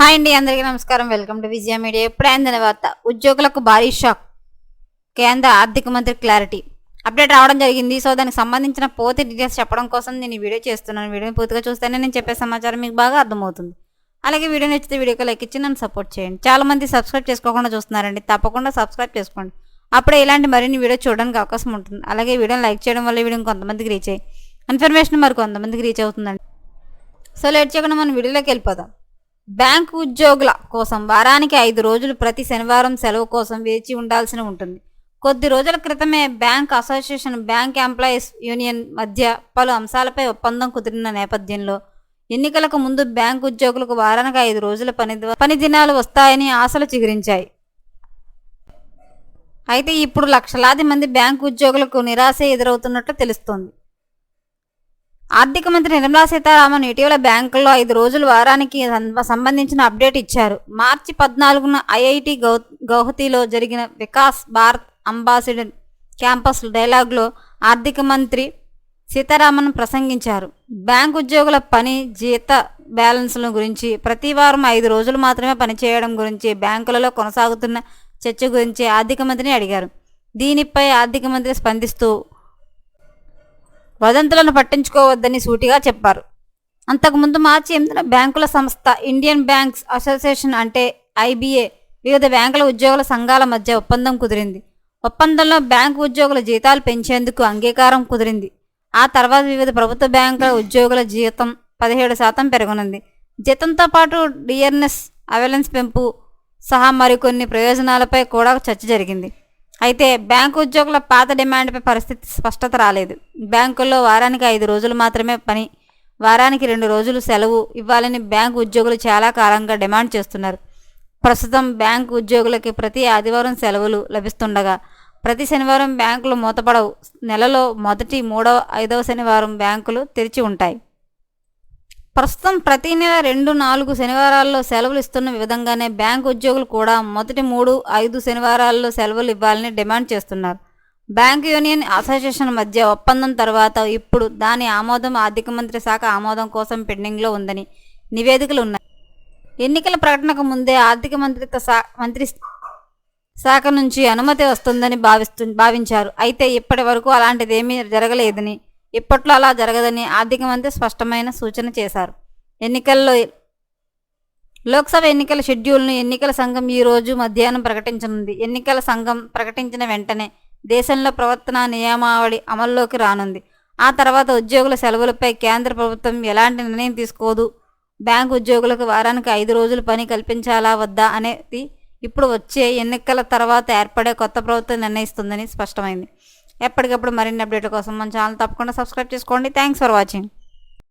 Hi అండి అందరికీ నమస్కారం. Welcome to Vijaya media. ఎప్పుడే వార్త. ఉద్యోగులకు భారీ షాక్. కేంద్ర ఆర్థిక మంత్రి క్లారిటీ. అప్డేట్ రావడం జరిగింది. సో దానికి సంబంధించిన పూర్తి డీటెయిల్స్ చెప్పడం కోసం నేను ఈ వీడియో చేస్తున్నాను. వీడియోని పూర్తిగా చూస్తేనే నేను చెప్పే సమాచారం మీకు బాగా అర్థమవుతుంది. అలాగే వీడియో నచ్చితే వీడియోకి లైక్ ఇచ్చి నన్ను సపోర్ట్ చేయండి. చాలా మంది సబ్స్క్రైబ్ చేసుకోకుండా చూస్తున్నారండి. తప్పకుండా సబ్స్క్రైబ్ చేసుకోండి. అప్పుడే ఇలాంటి మరిన్ని వీడియో చూడడానికి అవకాశం ఉంటుంది. అలాగే వీడియోని లైక్ చేయడం వల్ల వీడియో కొంతమందికి రీచ్ అయ్యి ఇన్ఫర్మేషన్ మరి కొంతమందికి రీచ్ అవుతుందండి. సో లేట్ చేయకుండా మనం వీడియోలోకి వెళ్ళిపోదాం. బ్యాంకు ఉద్యోగుల కోసం వారానికి ఐదు రోజులు ప్రతి శనివారం సెలవు కోసం వేచి ఉండాల్సి ఉంటుంది. కొద్ది రోజుల క్రితమే bank association bank employees union మధ్య పలు అంశాలపై ఒప్పందం కుదిరిన నేపథ్యంలో ఎన్నికలకు ముందు బ్యాంకు ఉద్యోగులకు వారానికి ఐదు రోజుల పని పని దినాలు వస్తాయని ఆశలు చిగురించాయి. అయితే ఇప్పుడు లక్షలాది మంది బ్యాంకు ఉద్యోగులకు నిరాశ ఎదురవుతున్నట్లు తెలుస్తోంది. ఆర్థిక మంత్రి నిర్మలా సీతారామన్ ఇటీవల బ్యాంకుల్లో ఐదు రోజుల వారానికి సంబంధించిన అప్డేట్ ఇచ్చారు. మార్చి పద్నాలుగున ఐఐటి గౌ గౌహతిలో జరిగిన వికాస్ భారత్ అంబాసిడర్ క్యాంపస్ డైలాగ్లో ఆర్థిక మంత్రి సీతారామన్ ప్రసంగించారు. బ్యాంక్ ఉద్యోగుల పని జీత బ్యాలెన్స్ల గురించి ప్రతి వారం ఐదు రోజులు మాత్రమే పనిచేయడం గురించి బ్యాంకులలో కొనసాగుతున్న చర్చ గురించి ఆర్థిక మంత్రిని అడిగారు. దీనిపై ఆర్థిక మంత్రి స్పందిస్తూ వదంతులను పట్టించుకోవద్దని సూటిగా చెప్పారు. అంతకుముందు మార్చి ఎనిమిదిన బ్యాంకుల సంస్థ ఇండియన్ బ్యాంక్స్ అసోసియేషన్ అంటే ఐబీఏ వివిధ బ్యాంకుల ఉద్యోగుల సంఘాల మధ్య ఒప్పందం కుదిరింది. ఒప్పందంలో బ్యాంకు ఉద్యోగుల జీతాలు పెంచేందుకు అంగీకారం కుదిరింది. ఆ తర్వాత వివిధ ప్రభుత్వ బ్యాంకుల ఉద్యోగుల జీతం పదిహేడు శాతం పెరగనుంది. జీతంతో పాటు డియర్నెస్ అవెలెన్స్ పెంపు సహా మరికొన్ని ప్రయోజనాలపై కూడా చర్చ జరిగింది. అయితే బ్యాంకు ఉద్యోగుల పాత డిమాండ్పై పరిస్థితి స్పష్టత రాలేదు. బ్యాంకుల్లో వారానికి ఐదు రోజులు మాత్రమే పని వారానికి రెండు రోజులు సెలవు ఇవ్వాలని బ్యాంకు ఉద్యోగులు చాలా కాలంగా డిమాండ్ చేస్తున్నారు. ప్రస్తుతం బ్యాంకు ఉద్యోగులకి ప్రతి ఆదివారం సెలవులు లభిస్తుండగా ప్రతి శనివారం బ్యాంకులు మూతపడవు. నెలలో మొదటి మూడవ ఐదవ శనివారం బ్యాంకులు తెరిచి ఉంటాయి. ప్రస్తుతం ప్రతి నెల రెండు నాలుగు శనివారాల్లో సెలవులు ఇస్తున్న విధంగానే బ్యాంకు ఉద్యోగులు కూడా మొదటి మూడు ఐదు శనివారాల్లో సెలవులు ఇవ్వాలని డిమాండ్ చేస్తున్నారు. బ్యాంక్ యూనియన్ అసోసియేషన్ మధ్య ఒప్పందం తర్వాత ఇప్పుడు దాని ఆమోదం ఆర్థిక మంత్రి శాఖ ఆమోదం కోసం పెండింగ్లో ఉందని నివేదికలు ఉన్నాయి. ఎన్నికల ప్రకటనకు ముందే ఆర్థిక మంత్రిత్వ శా మంత్రి శాఖ నుంచి అనుమతి వస్తుందని భావిస్తు భావించారు. అయితే ఇప్పటి వరకు అలాంటిదేమీ జరగలేదని ఇప్పట్లో అలా జరగదని ఆర్థిక మంత్రి స్పష్టమైన సూచన చేశారు. ఎన్నికల్లో లోక్సభ ఎన్నికల షెడ్యూల్ను ఎన్నికల సంఘం ఈ రోజు మధ్యాహ్నం ప్రకటించనుంది. ఎన్నికల సంఘం ప్రకటించిన వెంటనే దేశంలో ప్రవర్తన నియమావళి అమల్లోకి రానుంది. ఆ తర్వాత ఉద్యోగుల సెలవులపై కేంద్ర ప్రభుత్వం ఎలాంటి నిర్ణయం తీసుకోదు. బ్యాంకు ఉద్యోగులకు వారానికి ఐదు రోజులు పని కల్పించాలా వద్దా అనేది ఇప్పుడు వచ్చే ఎన్నికల తర్వాత ఏర్పడే కొత్త ప్రభుత్వం నిర్ణయిస్తుందని స్పష్టమైంది. ఎప్పటికప్పుడు మరిన్ని అప్డేట్ల కోసం మన ఛానల్ తప్పకుండా సబ్స్క్రైబ్ చేసుకోండి. Thanks for watching